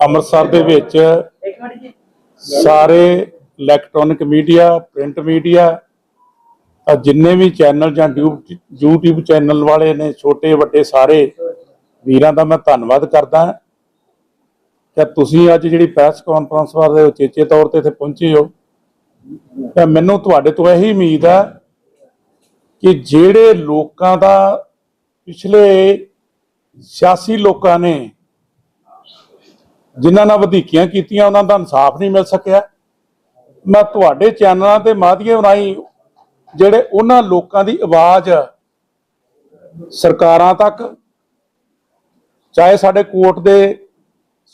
ਅੰਮ੍ਰਿਤਸਰ ਦੇ ਵਿੱਚ ਸਾਰੇ ਇਲੈਕਟ੍ਰੋਨਿਕ ਮੀਡੀਆ, ਪ੍ਰਿੰਟ ਮੀਡੀਆ ਜਿੰਨੇ ਵੀ ਚੈਨਲ ਜਾਂ ਯੂ- YouTube ਚੈਨਲ ਵਾਲੇ ਨੇ, ਛੋਟੇ, ਵੱਡੇ ਸਾਰੇ ਵੀਰਾਂ ਦਾ ਮੈਂ ਧੰਨਵਾਦ ਕਰਦਾ ਕਿ ਤੁਸੀਂ ਅੱਜ ਜਿਹੜੀ ਪ੍ਰੈਸ ਕਾਨਫਰੰਸ ਵਾਲੇ ਉਚੇਚੇ ਤੌਰ ਤੇ ਇੱਥੇ ਪਹੁੰਚੇ ਹੋ, ਤਾਂ ਮੈਨੂੰ ਤੁਹਾਡੇ ਤੋਂ ਇਹੀ ਉਮੀਦ ਆ ਕਿ ਜਿਹੜੇ ਲੋਕਾਂ ਦਾ ਪਿਛਲੇ ਸਿਆਸੀ ਲੋਕਾਂ ਨੇ ਜਿਨ੍ਹਾਂ ਨਾਲ ਵਧੀਕੀਆਂ ਕੀਤੀਆਂ, ਉਹਨਾਂ ਦਾ ਇਨਸਾਫ ਨਹੀਂ ਮਿਲ ਸਕਿਆ। ਮੈਂ ਤੁਹਾਡੇ ਚੈਨਲਾਂ ਤੇ ਮਾਧਿਅਮ ਰਾਹੀਂ ਜਿਹੜੇ ਉਹਨਾਂ ਲੋਕਾਂ ਦੀ ਆਵਾਜ਼ ਸਰਕਾਰਾਂ ਤੱਕ, ਚਾਹੇ ਸਾਡੇ ਕੋਰਟ ਦੇ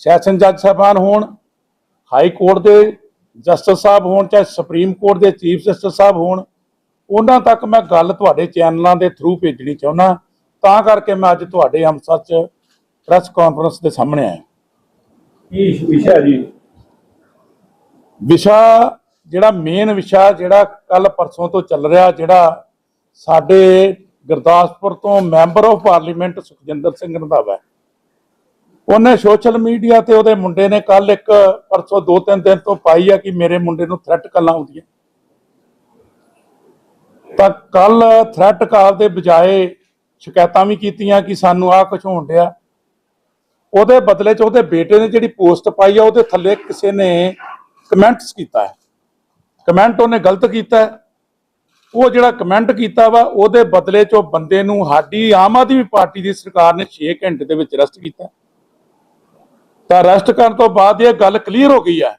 ਸੈਸ਼ਨ ਜੱਜ ਸਾਹਿਬਾਨ ਹੋਣ, ਹਾਈ ਕੋਰਟ ਦੇ ਜਸਟਿਸ ਸਾਹਿਬ ਹੋਣ, ਚਾਹੇ ਸੁਪਰੀਮ ਕੋਰਟ ਦੇ ਚੀਫ ਜਸਟਿਸ ਸਾਹਿਬ ਹੋਣ, ਉਹਨਾਂ ਤੱਕ ਮੈਂ ਗੱਲ ਤੁਹਾਡੇ ਚੈਨਲਾਂ ਦੇ ਥਰੂ ਭੇਜਣੀ ਚਾਹੁੰਦਾ। ਤਾਂ ਕਰਕੇ ਮੈਂ ਅੱਜ ਤੁਹਾਡੇ ਅੰਮ੍ਰਿਤਸਰ ਚ ਪ੍ਰੈਸ ਕਾਨਫਰੰਸ ਦੇ ਸਾਹਮਣੇ ਆਇਆ। ਕੀ ਵਿਸ਼ਾ ਜੀ? ਵਿਸ਼ਾ ਜਿਹੜਾ ਮੇਨ ਵਿਸ਼ਾ ਜਿਹੜਾ ਕੱਲ ਪਰਸੋਂ ਤੋਂ ਚੱਲ ਰਿਹਾ, ਜਿਹੜਾ ਸਾਡੇ ਗੁਰਦਾਸਪੁਰ ਤੋਂ member of Parliament Sukhjinder Singh Randhawa ਉਹਨੇ ਸੋਸ਼ਲ ਮੀਡੀਆ ਤੇ ਉਹਦੇ ਮੁੰਡੇ ਨੇ ਕੱਲ ਇੱਕ ਪਰਸੋਂ ਦੋ ਤਿੰਨ ਦਿਨ ਤੋਂ ਪਾਈ ਆ ਕਿ ਮੇਰੇ ਮੁੰਡੇ ਨੂੰ ਥ੍ਰੈਟ ਕਾਲਾਂ ਆਉਂਦੀਆਂ। ਤਾਂ ਕੱਲ ਥ੍ਰੈਟ ਕਾਲ ਦੇ ਬਜਾਏ ਸ਼ਿਕਾਇਤਾਂ ਵੀ ਕੀਤੀਆਂ ਕਿ ਸਾਨੂੰ ਆਹ ਕੁਝ ਹੋਣ ਡਿਆ। ਉਹਦੇ ਬਦਲੇ ਚ ਉਹਦੇ ਬੇਟੇ ਨੇ ਜਿਹੜੀ ਪੋਸਟ ਪਾਈ ਆ, ਉਹਦੇ ਥੱਲੇ ਕਿਸੇ ਨੇ ਕਮੈਂਟਸ ਕੀਤਾ ਹੈ। ਕਮੈਂਟ ਉਹਨੇ ਗਲਤ ਕੀਤਾ ਹੈ। ਉਹ ਜਿਹੜਾ ਕਮੈਂਟ ਕੀਤਾ ਵਾ, ਉਹਦੇ ਬਦਲੇ ਚ ਉਹ ਬੰਦੇ ਨੂੰ ਸਾਡੀ ਆਮ ਆਦਮੀ ਪਾਰਟੀ ਦੀ ਸਰਕਾਰ ਨੇ 6 ਘੰਟੇ ਦੇ ਵਿੱਚ ਅਰੈਸਟ ਕੀਤਾ ਤਾਂ ਅਰੈਸਟ ਕਰਨ ਤੋਂ ਬਾਅਦ ਇਹ ਗੱਲ ਕਲੀਅਰ ਹੋ ਗਈ ਹੈ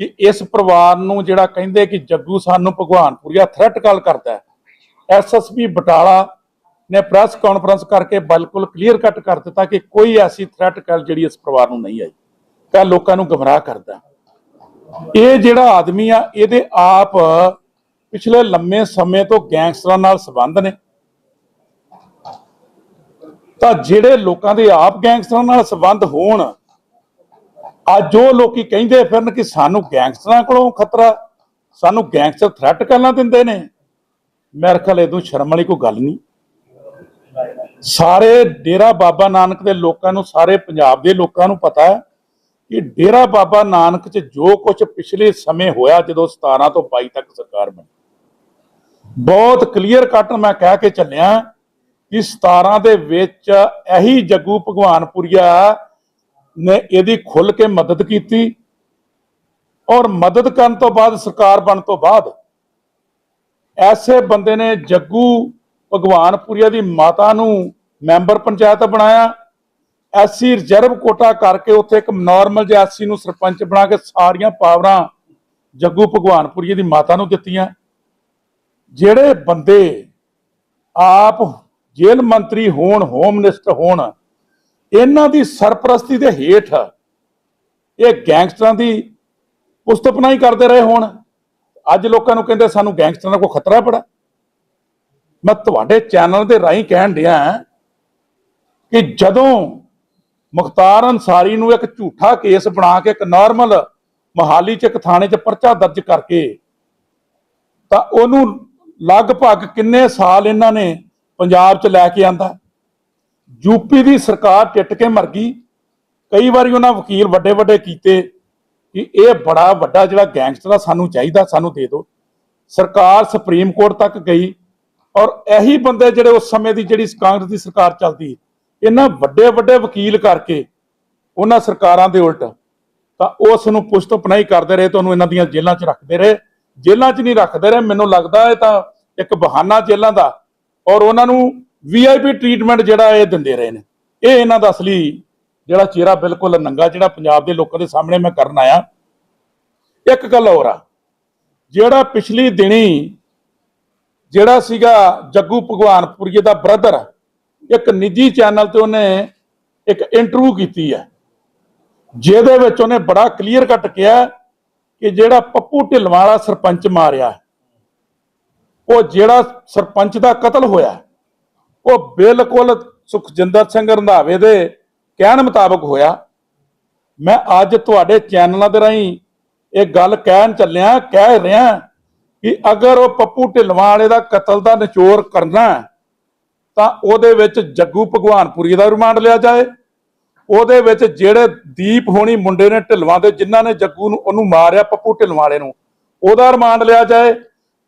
ਕਿ ਇਸ ਪਰਿਵਾਰ ਨੂੰ ਜਿਹੜਾ ਕਹਿੰਦੇ ਕਿ ਜੱਗੂ ਸਾਨੂੰ ਭਗਵਾਨਪੁਰੀਆ ਥ੍ਰੈਟ ਕਾਲ ਕਰਦਾ ਹੈ। ਐਸਐਸਪੀ ਬਟਾਲਾ ਨੇ ਪ੍ਰੈਸ ਕਾਨਫਰੰਸ ਕਰਕੇ ਬਿਲਕੁਲ ਕਲੀਅਰ ਕੱਟ ਕਰ ਦਿੱਤਾ ਕਿ ਕੋਈ ਐਸੀ ਥ੍ਰੈਟ ਕੱਲ ਜਿਹੜੀ ਇਸ ਪਰਿਵਾਰ ਨੂੰ ਨਹੀਂ ਆਈ। ਤਾਂ ਲੋਕਾਂ ਨੂੰ ਗਮਰਾਹ ਕਰਦਾ ਇਹ ਜਿਹੜਾ ਆਦਮੀ ਆ, ਇਹਦੇ ਆਪ ਪਿਛਲੇ ਲੰਮੇ ਸਮੇਂ ਤੋਂ ਗੈਂਗਸਟਰਾਂ ਨਾਲ ਸੰਬੰਧ ਨੇ। ਤਾਂ ਜਿਹੜੇ ਲੋਕਾਂ ਦੇ ਆਪ ਗੈਂਗਸਟਰਾਂ ਨਾਲ ਸੰਬੰਧ ਹੋਣ, ਅੱਜ ਉਹ ਲੋਕੀ ਕਹਿੰਦੇ ਫਿਰਨ ਕਿ ਸਾਨੂੰ ਗੈਂਗਸਟਰਾਂ ਕੋਲੋਂ ਖਤਰਾ, ਸਾਨੂੰ ਗੈਂਗਸਟਰ ਥ੍ਰੈਟ ਕਰਨਾ ਦਿੰਦੇ ਨੇ। ਮੇਰੇ ਖਿਆਲ ਇਹਦੋਂ ਸ਼ਰਮ ਵਾਲੀ ਕੋਈ ਗੱਲ ਨਹੀਂ। ਸਾਰੇ ਡੇਰਾ ਬਾਬਾ ਨਾਨਕ ਦੇ ਲੋਕਾਂ ਨੂੰ, ਸਾਰੇ ਪੰਜਾਬ ਦੇ ਲੋਕਾਂ ਨੂੰ ਪਤਾ ਹੈ ਕਿ ਡੇਰਾ ਬਾਬਾ ਨਾਨਕ 'ਚ ਜੋ ਕੁਝ ਪਿਛਲੇ ਸਮੇਂ ਹੋਇਆ ਜਦੋਂ 17 ਤੋਂ 22 ਤੱਕ ਸਰਕਾਰ ਬਣੀ, ਬਹੁਤ ਕਲੀਅਰ ਕੱਟ ਮੈਂ ਕਹਿ ਕੇ ਚੱਲਿਆ ਕਿ 17 ਦੇ ਵਿੱਚ ਇਹੀ ਜੱਗੂ ਭਗਵਾਨਪੁਰੀਆ ਨੇ ਇਹਦੀ ਖੁੱਲ ਕੇ ਮਦਦ ਕੀਤੀ ਔਰ ਮਦਦ ਕਰਨ ਤੋਂ ਬਾਅਦ ਸਰਕਾਰ ਬਣ ਤੋਂ ਬਾਅਦ ਐਸੇ ਬੰਦੇ ਨੇ ਜੱਗੂ ਭਗਵਾਨਪੁਰੀਆ ਦੀ ਮਾਤਾ ਨੂੰ ਮੈਂਬਰ ਪੰਚਾਇਤ ਬਣਾਇਆ। ਐਸਸੀ ਰਿਜ਼ਰਵ ਕੋਟਾ ਕਰਕੇ ਉੱਥੇ ਇੱਕ ਨਾਰਮਲ ਜਿਹਾ ਐਸਸੀ ਨੂੰ ਸਰਪੰਚ ਬਣਾ ਕੇ ਸਾਰੀਆਂ ਪਾਵਰਾਂ ਜੱਗੂ ਭਗਵਾਨਪੁਰੀਆ ਦੀ ਮਾਤਾ ਨੂੰ ਦਿੱਤੀਆਂ। ਜਿਹੜੇ ਬੰਦੇ ਆਪ ਜੇਲ੍ਹ ਮੰਤਰੀ ਹੋਣ ਹੋਮ ਮਿਨਿਸਟਰ ਹੋਣ, ਇਹਨਾਂ ਦੀ ਸਰਪ੍ਰਸਤੀ ਦੇ ਹੇਠ ਇਹ ਗੈਂਗਸਟਰਾਂ ਦੀ ਪੁਸਤਪਨਾਈ ਕਰਦੇ ਰਹੇ ਹੋਣ। ਅੱਜ ਲੋਕਾਂ ਨੂੰ ਕਹਿੰਦੇ ਸਾਨੂੰ ਗੈਂਗਸਟਰਾਂ ਦਾ ਕੋਈ ਖਤਰਾ ਪੜਾ ਮੈਂ ਤੁਹਾਡੇ ਚੈਨਲ ਦੇ ਰਾਹੀਂ ਕਹਿਣ ਡਿਆ ਕਿ ਜਦੋਂ ਮੁਖਤਾਰ ਅਨਸਾਰੀ ਨੂੰ ਇੱਕ ਝੂਠਾ ਕੇਸ ਬਣਾ ਕੇ ਇੱਕ ਨਾਰਮਲ ਮਹਾਲੀ ਚ ਇੱਕ ਥਾਣੇ ਚ ਪਰਚਾ ਦਰਜ ਕਰਕੇ ਤਾਂ ਉਹਨੂੰ ਲਗਭਗ ਕਿੰਨੇ ਸਾਲ ਇਹਨਾਂ ਨੇ ਪੰਜਾਬ ਚ ਲੈ ਕੇ ਆਂਦਾ? ਯੂਪੀ ਦੀ ਸਰਕਾਰ ਟਿੱਟ ਕੇ ਮਰ ਗਈ। ਕਈ ਵਾਰੀ ਉਹਨਾਂ ਵਕੀਲ ਵੱਡੇ ਵੱਡੇ ਕੀਤੇ ਕਿ ਇਹ ਬੜਾ ਵੱਡਾ ਜਿਹੜਾ ਗੈਂਗਸਟਰ ਆ, ਸਾਨੂੰ ਚਾਹੀਦਾ, ਸਾਨੂੰ ਦੇ ਦਿਓ। ਸਰਕਾਰ ਸੁਪਰੀਮ ਕੋਰਟ ਤੱਕ ਗਈ। ਔਰ ਇਹੀ ਬੰਦੇ ਜਿਹੜੇ ਉਸ ਸਮੇਂ ਦੀ ਜਿਹੜੀ ਕਾਂਗਰਸ ਦੀ ਸਰਕਾਰ ਚੱਲਦੀ, ਇਹਨਾਂ ਵੱਡੇ ਵੱਡੇ ਵਕੀਲ ਕਰਕੇ ਉਹਨਾਂ ਸਰਕਾਰਾਂ ਦੇ ਉਲਟ ਤਾਂ ਉਸ ਨੂੰ ਪੁਸ਼ਤ ਪਨਾਈ ਕਰਦੇ ਰਹੇ ਤੁਹਾਨੂੰ ਇਹਨਾਂ ਦੀਆਂ ਜੇਲ੍ਹਾਂ 'ਚ ਰੱਖਦੇ ਰਹੇ। ਜੇਲ੍ਹਾਂ 'ਚ ਨਹੀਂ ਰੱਖਦੇ ਰਹੇ, ਮੈਨੂੰ ਲੱਗਦਾ ਇਹ ਤਾਂ ਇੱਕ ਬਹਾਨਾ ਜੇਲ੍ਹਾਂ ਦਾ ਔਰ ਉਹਨਾਂ ਨੂੰ ਵੀਆਈਪੀ ਟ੍ਰੀਟਮੈਂਟ ਜਿਹੜਾ ਇਹ ਦਿੰਦੇ ਰਹੇ ਨੇ। ਇਹ ਇਹਨਾਂ ਦਾ ਅਸਲੀ ਜਿਹੜਾ ਚਿਹਰਾ ਬਿਲਕੁਲ ਨੰਗਾ ਜਿਹੜਾ ਪੰਜਾਬ ਦੇ ਲੋਕਾਂ ਦੇ ਸਾਹਮਣੇ ਮੈਂ ਕਰਨ ਆਇਆ। ਇੱਕ ਗੱਲ ਹੋਰ ਆ, ਜਿਹੜਾ ਪਿਛਲੀ ਦਿਨੀ ਜਿਹੜਾ ਸੀਗਾ ਜੱਗੂ ਭਗਵਾਨਪੁਰੀਏ ਦਾ ਬ੍ਰਦਰ ਇੱਕ ਨਿੱਜੀ ਚੈਨਲ ਤੇ ਉਹਨੇ ਇੱਕ ਇੰਟਰਵਿਊ ਕੀਤੀ ਹੈ ਜਿਹਦੇ ਵਿੱਚ ਉਹਨੇ ਬੜਾ ਕਲੀਅਰ ਕੱਟ ਕਿਹਾ ਕਿ ਜਿਹੜਾ ਪੱਪੂ ਢਿੱਲਵਾਂ ਵਾਲਾ ਸਰਪੰਚ ਮਾਰਿਆ, ਉਹ ਜਿਹੜਾ ਸਰਪੰਚ ਦਾ ਕਤਲ ਹੋਇਆ, ਉਹ ਬਿਲਕੁਲ ਸੁਖਜਿੰਦਰ ਸਿੰਘ ਰੰਧਾਵੇ ਦੇ ਕਹਿਣ ਮੁਤਾਬਕ ਹੋਇਆ। ਮੈਂ ਅੱਜ ਤੁਹਾਡੇ ਚੈਨਲਾਂ ਦੇ ਰਾਹੀਂ ਇਹ ਗੱਲ ਕਹਿਣ ਚੱਲਿਆ, ਕਹਿ ਰਿਹਾ ਕਿ ਅਗਰ ਉਹ ਪੱਪੂ ਢਿੱਲਵਾਂ ਵਾਲੇ ਦਾ ਕਤਲ ਦਾ ਨਿਚੋੜ ਕਰਨਾ ਤਾਂ ਉਹਦੇ ਵਿੱਚ ਜੱਗੂ ਭਗਵਾਨਪੁਰੀ ਦਾ ਰਿਮਾਂਡ ਲਿਆ ਜਾਏ। ਉਹਦੇ ਵਿੱਚ ਜਿਹੜੇ ਦੀਪ ਹੋਣੀ ਮੁੰਡੇ ਨੇ ਢਿਲਵਾਂ ਦੇ ਜਿਨ੍ਹਾਂ ਨੇ ਜੱਗੂ ਨੂੰ ਉਹਨੂੰ ਮਾਰਿਆ ਪੱਪੂ ਢਿਲਵਾਂ ਵਾਲੇ ਨੂੰ ਉਹਦਾ ਰਿਮਾਂਡ ਲਿਆ ਜਾਏ।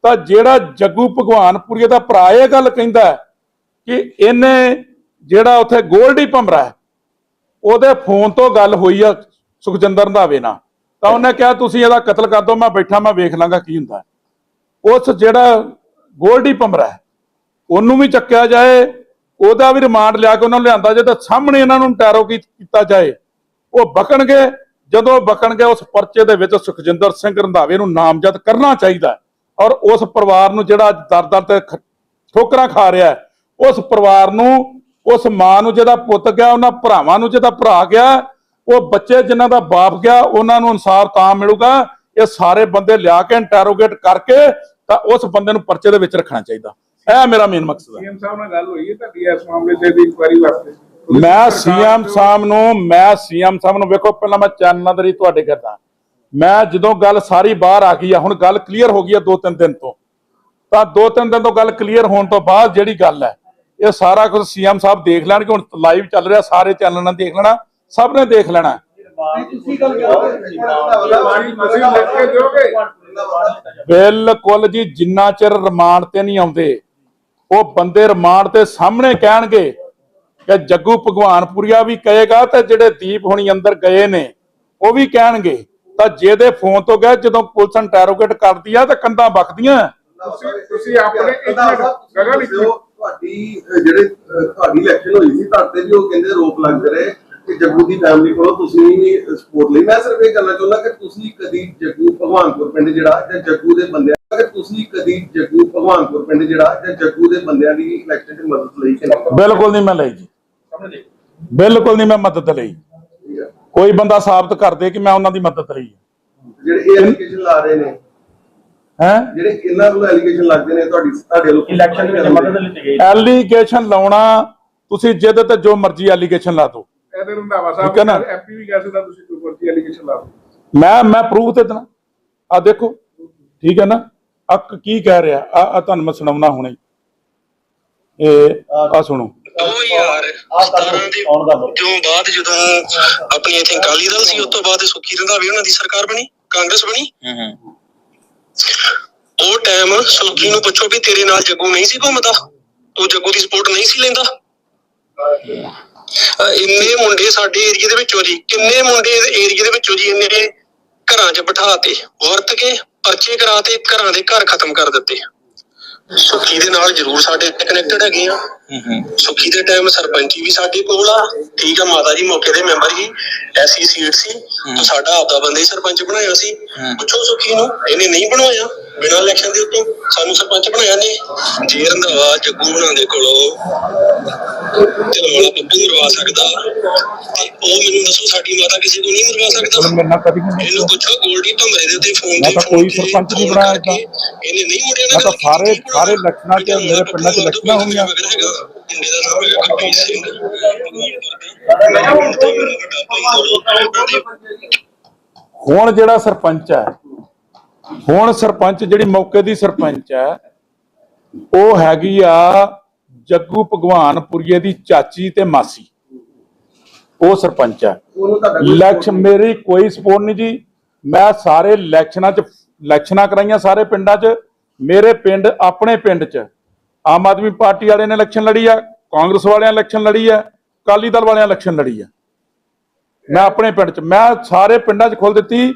ਤਾਂ ਜਿਹੜਾ ਜੱਗੂ ਭਗਵਾਨਪੁਰੀਏ ਦਾ ਭਰਾ ਇਹ ਗੱਲ ਕਹਿੰਦਾ ਕਿ ਇਹਨੇ ਜਿਹੜਾ ਉੱਥੇ ਗੋਲਡੀ ਭਮਰਾ ਹੈ, ਉਹਦੇ ਫੋਨ ਤੋਂ ਗੱਲ ਹੋਈ ਆ ਸੁਖਜਿੰਦਰ ਰੰਧਾਵੇ ਨਾਲ। ਤਾਂ ਉਹਨੇ ਕਿਹਾ ਤੁਸੀਂ ਇਹਦਾ ਕਤਲ ਕਰ ਦਿਓ ਮੈਂ ਬੈਠਾ ਮੈਂ ਵੇਖ ਲਾਂਗਾ ਕੀ ਹੁੰਦਾ ਉਸ ਜਿਹੜਾ ਗੋਲਡੀ ਪੰਮਰਾ ਉਹਨੂੰ ਵੀ ਚੱਕਿਆ ਜਾਏ ਉਹਦਾ ਵੀ ਰਿਮਾਂਡ ਲਿਆ ਕੇ ਉਹਨਾਂ ਨੂੰ ਲਿਆਂਦਾ ਜੇ ਸਾਹਮਣੇ ਇਹਨਾਂ ਨੂੰ ਟੈਰੋ ਕੀਤਾ ਜਾਏ ਉਹ ਬਕਣਗੇ ਜਦੋਂ ਬਕਣਗੇ ਉਸ ਪਰਚੇ ਦੇ ਵਿੱਚ ਸੁਖਜਿੰਦਰ ਸਿੰਘ ਰੰਧਾਵੇ ਨੂੰ ਨਾਮਜ਼ਦ ਕਰਨਾ ਚਾਹੀਦਾ ਔਰ ਉਸ ਪਰਿਵਾਰ ਨੂੰ ਜਿਹੜਾ ਅੱਜ ਦਰ-ਦਰ ਤੇ ਠੋਕਰਾਂ ਖਾ ਰਿਹਾ ਹੈ, ਉਸ ਪਰਿਵਾਰ ਨੂੰ ਉਸ ਮਾਂ ਨੂੰ ਜਿਹਦਾ ਪੁੱਤ ਗਿਆ ਉਹਨਾਂ ਭਰਾਵਾਂ ਨੂੰ ਜਿਹਦਾ ਭਰਾ ਗਿਆ ਉਹ ਬੱਚੇ ਜਿਨ੍ਹਾਂ ਦਾ ਬਾਪ ਗਿਆ ਉਹਨਾਂ ਨੂੰ ਇਨਸਾਫ ਤਾਂ ਮਿਲੂਗਾ ਇਹ ਸਾਰੇ ਬੰਦੇ ਲਿਆ ਕੇ ਇੰਟਰੋਗੇਟ ਕਰਕੇ ਤਾਂ ਉਸ ਬੰਦੇ ਨੂੰ ਪਰਚੇ ਦੇ ਵਿੱਚ ਰੱਖਣਾ ਚਾਹੀਦਾ। ਇਹ ਮੇਰਾ ਮੇਨ ਮਕਸਦ ਹੈ। ਸੀਐਮ ਸਾਹਿਬ ਨਾਲ ਗੱਲ ਹੋਈ ਹੈ ਤੁਹਾਡੀ ਇਸ ਮਾਮਲੇ ਤੇ ਦੀ ਇਨਕੁਆਇਰੀ ਵਾਸਤੇ? ਮੈਂ ਸੀਐਮ ਸਾਹਿਬ ਨੂੰ ਮੈਂ ਸੀਐਮ ਸਾਹਿਬ ਨੂੰ ਵੇਖੋ ਪਹਿਲਾਂ ਮੈਂ ਚੈਨਲਾਂ ਦੇ ਤੁਹਾਡੇ ਕਰਦਾ ਮੈਂ ਜਦੋਂ ਗੱਲ ਸਾਰੀ ਬਾਹਰ ਆ ਗਈ ਆ ਹੁਣ ਗੱਲ ਕਲੀਅਰ ਹੋ ਗਈ ਆ ਦੋ ਤਿੰਨ ਦਿਨ ਤੋਂ। ਤਾਂ ਦੋ ਤਿੰਨ ਦਿਨ ਤੋਂ ਗੱਲ ਕਲੀਅਰ ਹੋਣ ਤੋਂ ਬਾਅਦ ਜਿਹੜੀ ਗੱਲ ਹੈ ਇਹ ਸਾਰਾ ਕੁਝ ਸੀਐਮ ਸਾਹਿਬ ਦੇਖ ਲੈਣਗੇ। ਹੁਣ ਲਾਈਵ ਚੱਲ ਰਿਹਾ ਸਾਰੇ ਚੈਨਲਾਂ ਨੇ ਦੇਖ ਲੈਣਾ ਸਭ ਨੇ ਦੇਖ ਲੈਣਾ। ਤੁਸੀਂ ਗੱਲ ਕਰੋਗੇ ਤੁਸੀਂ ਲਿਖ ਕੇ ਦਿਓਗੇ? ਬਿਲਕੁਲ ਜੀ ਜਿੰਨਾ ਚਿਰ ਰਿਮਾਂਡ ਤੇ ਨਹੀਂ ਆਉਂਦੇ ਉਹ ਬੰਦੇ ਰਿਮਾਂਡ ਤੇ ਸਾਹਮਣੇ ਕਹਿਣਗੇ ਕਿ ਜੱਗੂ ਭਗਵਾਨਪੁਰੀਆ ਵੀ ਕਹੇਗਾ ਤੇ ਜਿਹੜੇ ਦੀਪ ਹੁਣੀ ਅੰਦਰ ਗਏ ਨੇ ਉਹ ਵੀ ਕਹਿਣਗੇ। ਤਾਂ ਜਿਹਦੇ ਫੋਨ ਤੋਂ ਗਏ ਜਦੋਂ ਪੁਲਿਸ ਇੰਟਰੋਗੇਟ ਕਰਦੀ ਆ ਤਾਂ ਕੰਧਾਂ ਬਕਦੀਆਂ ਤੁਸੀਂ ਤੁਸੀਂ ਆਪਣੇ ਇੱਕ ਮਿੰਟ ਗਗਨ ਤੁਹਾਡੀ ਜਿਹੜੇ ਤੁਹਾਡੀ ਇਲੈਕਸ਼ਨ ਹੋਈ ਸੀ ਤੁਹਾਡੇ ਵੀ ਉਹ ਕਹਿੰਦੇ ਰੋਪ ਲੱਗ ਰਹੇ। ਕਿ ਜੱਗੂ ਦੀ ਫੈਮਿਲੀ ਕੋਲੋਂ ਤੁਸੀਂ ਵੀ ਸਪੋਰਟ ਲਈ। ਮੈਂ ਸਿਰਫ ਇਹ ਕਹਿਣਾ ਚਾਹੁੰਦਾ ਕਿ ਤੁਸੀਂ ਕਦੀ ਜੱਗੂ ਭਗਵਾਨਪੁਰ ਪਿੰਡ ਜਿਹੜਾ ਜਾਂ ਜੱਗੂ ਦੇ ਬੰਦਿਆਂ ਕਿ ਤੁਸੀਂ ਕਦੀ ਜੱਗੂ ਭਗਵਾਨਪੁਰ ਪਿੰਡ ਜਿਹੜਾ ਜਾਂ ਜੱਗੂ ਦੇ ਬੰਦਿਆਂ ਦੀ ਇਲੈਕਸ਼ਨ 'ਚ ਮਦਦ ਲਈ ਕਿ ਨਹੀਂ? ਬਿਲਕੁਲ ਨਹੀਂ ਮੈਂ ਲਈ ਜੀ। ਬਿਲਕੁਲ ਨਹੀਂ ਮੈਂ ਮਦਦ ਲਈ। ਠੀਕ ਹੈ। ਕੋਈ ਬੰਦਾ ਸਾਬਤ ਕਰ ਦੇ ਕਿ ਮੈਂ ਉਹਨਾਂ ਦੀ ਮਦਦ ਲਈ ਜਿਹੜੇ ਇਹ ਐਲੀਗੇਸ਼ਨ ਲਾ ਰਹੇ ਨੇ। ਹੈ? ਜਿਹੜੇ ਇਹਨਾਂ ਕੋਲ ਐਲੀਗੇਸ਼ਨ ਲੱਗਦੇ ਨੇ ਤੁਹਾਡੀ ਤੁਹਾਡੇ ਵੱਲੋਂ ਇਲੈਕਸ਼ਨ ਵਿੱਚ ਮਦਦ ਲਈ ਗਈ ਐਲੀਗੇਸ਼ਨ ਲਾਉਣਾ ਤੁਸੀਂ ਜਿਹਦੇ ਤੇ ਜੋ ਮਰਜ਼ੀ ਐਲੀਗੇਸ਼ਨ ਲਾ ਦਿਓ। ਇਹਦੇ ਰੰਧਾਵਾ ਠੀਕ ਹੈ ਸਾਹਿਬ ਨਾ? ਐਮਪੀ ਵੀ ਕਹਿ ਸਕਦਾ ਤੁਸੀਂ ਕੋਈ ਵਰਤੀ ਐਲੀਗੇਸ਼ਨ ਲਾ ਦਿਓ। ਮੈਂ ਮੈਂ ਪ੍ਰੂਫ ਦੇ ਦੇਣਾ। ਆ ਦੇਖੋ ਠੀਕ ਹੈ ਨਾ? ਆ ਕੀ ਕਹਿ ਰਿਹਾ? ਆ ਆ ਤੁਹਾਨੂੰ ਮੈਂ ਸੁਣਾਉਣਾ ਹੁਣੇ। ਇਹ ਆ ਸੁਣੋ। 2017 ਦੇ ਜੋ ਬਾਅਦ ਜਦੋਂ ਆਪਣੀ ਇਥੇ ਅਕਾਲੀ ਦਲ ਸੀ ਉਸ ਤੋਂ ਬਾਅਦ ਸੁੱਖੀ ਰੰਧਾਵੇ ਉਹਨਾਂ ਦੀ ਸਰਕਾਰ ਬਣੀ ਕਾਂਗਰਸ ਬਣੀ। ਉਹ ਟਾਈਮ ਸੁੱਖੀ ਨੂੰ ਪੁੱਛੋ ਵੀ ਤੇਰੇ ਨਾਲ ਜੱਗੂ ਨਹੀਂ ਸੀ ਘੁੰਮਦਾ? ਤੂੰ ਜੱਗੂ ਦੀ ਸਪੋਰਟ ਨਹੀਂ ਸੀ ਲੈਂਦਾ? ਇੰਨੇ ਮੁੰਡੇ ਸਾਡੇ ਏਰੀਆ ਦੇ ਵਿੱਚੋਂ ਜੀ, ਕਿੰਨੇ ਮੁੰਡੇ ਏਰੀਆ ਦੇ ਵਿੱਚੋਂ ਜੀ ਇੰਨੇ ਘਰਾਂ 'ਚ ਬਿਠਾ ਤੇ, ਵਰਤ ਕੇ ਪਰਚੇ ਕਰਾ ਤੇ ਘਰਾਂ ਦੇ ਘਰ ਖਤਮ ਕਰ ਦਿੱਤੇ। ਸੁੱਖੀ ਦੇ ਨਾਲ ਜ਼ਰੂਰ ਸਾਡੇ ਕਨੈਕਟਡ ਹੈਗੇ ਆ। ਸੁੱਖੀ ਦੇ ਟਾਈਮ ਸਰਪੰਚੀ ਵੀ ਸਾਡੇ ਕੋਲ ਆ? ਠੀਕ ਆ ਮਾਤਾ ਜੀ ਮੌਕੇ ਦੇ ਮੈਂਬਰ ਹੀ ਐਸੀ ਸੀਟ ਸੀ। ਤਾਂ ਸਾਡਾ ਆਪਦਾ ਬੰਦੇ ਹੀ ਸਰਪੰਚ ਬਣਾਇਆ ਸੀ। ਪੁੱਛੋ ਸੁੱਖੀ ਨੂੰ ਇਹਨੇ ਨਹੀਂ ਬਣਾਇਆ। ਬਿਨਾਂ ਇਲੈਕਸ਼ਨ ਦੇ ਉੱਤੋਂ ਸਾਨੂੰ ਸਰਪੰਚ ਬਣਾਇਆ ਨੇ ਜੇ ਰੰਧਾਵਾ ਜੱਗੂ ਹੋਣਾ ਦੇ ਕੋਲੋਂ ਤਿਲਵਾਲਾ ਬੱਬੂ ਮਰਵਾ ਸਕਦਾ। ਤੇ ਉਹ ਮੈਨੂੰ ਦੱਸੋ ਸਾਡੀ ਮਾਤਾ ਕਿਸੇ ਨੂੰ ਨਹੀਂ ਮਰਵਾ ਸਕਦਾ? ਇਹਨੂੰ ਪੁੱਛੋ ਗੋਲਡੀ ਭੰਮਰੇ ਦੇ ਉੱਤੇ ਫੋਨ ਤੇ ਤਾਂ ਫੋਨ ਕੋਈ ਤੇ ਸਰਪੰਚ ਨਹੀਂ ਬਣਾਇਆ। ਇਹਨੇ ਨਹੀਂ ਮੁੰਡਿਆਂ ਮੈਂ ਨਾਲ ਤਾਂ ਸਾਰੇ ਸਾਰੇ ਇਲੈਕਸ਼ਨਾਂ 'ਚ ਮੇਰੇ ਪਿੰਡਾਂ 'ਚ ਇਲੈਕਸ਼ਨਾਂ ਹੋਈਆਂ ਮੁੰਡੇ ਦਾ ਨਾਮ ਹੈਗਾ ਗੁਰਪ੍ਰੀਤ ਸਿੰਘ ਹੁਣ ਜਿਹੜਾ ਸਰਪੰਚ ਹੈ, ਹੁਣ ਸਰਪੰਚ ਜਿਹੜੀ ਮੌਕੇ ਦੀ ਸਰਪੰਚ ਹੈ, ਉਹ ਹੈਗੀ ਆ ਜੱਗੂ ਭਗਵਾਨਪੁਰੀਏ ਦੀ ਚਾਚੀ ਤੇ ਮਾਸੀ। ਉਹ ਸਰਪੰਚ ਹੈ। ਇਲੈਕਸ਼ਨ ਮੇਰੀ ਕੋਈ ਸਪੋਰਟ ਨਹੀਂ ਜੀ। ਮੈਂ ਸਾਰੇ ਇਲੈਕਸ਼ਨਾਂ 'ਚ, ਇਲੈਕਸ਼ਨਾਂ ਕਰਾਈਆਂ ਸਾਰੇ ਪਿੰਡਾਂ 'ਚ। ਮੇਰੇ ਪਿੰਡ ਆਪਣੇ ਪਿੰਡ 'ਚ। ਆਮ ਆਦਮੀ ਪਾਰਟੀ ਵਾਲਿਆਂ ਨੇ ਇਲੈਕਸ਼ਨ ਲੜੀ ਆ ਕਾਂਗਰਸ ਵਾਲਿਆਂ ਨੇ ਇਲੈਕਸ਼ਨ ਲੜੀ ਆ ਅਕਾਲੀ ਦਲ ਵਾਲਿਆਂ ਨੇ ਇਲੈਕਸ਼ਨ ਲੜੀ ਆ। ਮੈਂ ਆਪਣੇ ਪਿੰਡ 'ਚ ਮੈਂ ਸਾਰੇ ਪਿੰਡਾਂ 'ਚ ਖੋਲ ਦਿੱਤੀ